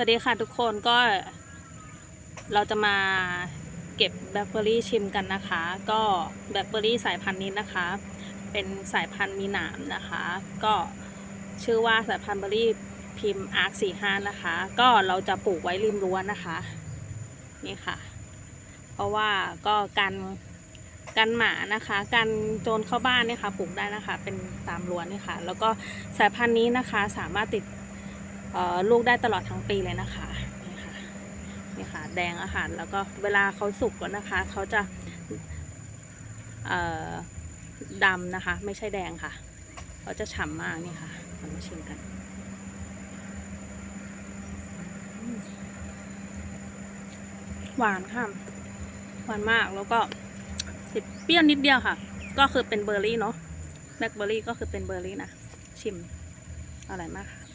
สวัสดีค่ะทุกคนก็เราจะมาเก็บแบล็คเบอรี่ชิมกันนะคะ ก็แบล็คเบอรี่สายพันธุ์นี้นะคะ เป็นสายพันธุ์มีหนามนะคะ ก็ชื่อว่าสายพันธุ์เบอรี่พิมพ์อาร์คสี่ห้านะคะ ก็เราจะปลูกไว้ริมรั้วนะคะนี่ค่ะ เพราะว่าก็กันกันหมานะคะกันโจรเข้าบ้านเนี่ยค่ะปลูกได้นะคะ เป็นตามรั้วนี่ค่ะ แล้วก็สายพันธุ์นี้นะคะสามารถติด ลูกได้ตลอดทั้งปีเลยนะคะนี่ค่ะนี่ค่ะแดงอาหารแล้วก็เวลาเขาสุกแล้วนะคะเขาจะดำนะคะ ไม่ใช่แดงค่ะเขาจะฉ่ำมากนี่ค่ะเรามาชิมกันหวานค่ะหวานมากแล้วก็ติดเปรี้ยวนิดเดียวค่ะ ก็คือเป็นเบอร์รี่เนาะแบล็คเบอร์รี่ก็คือเป็นเบอร์รี่นะ ชิมอร่อยมากค่ะ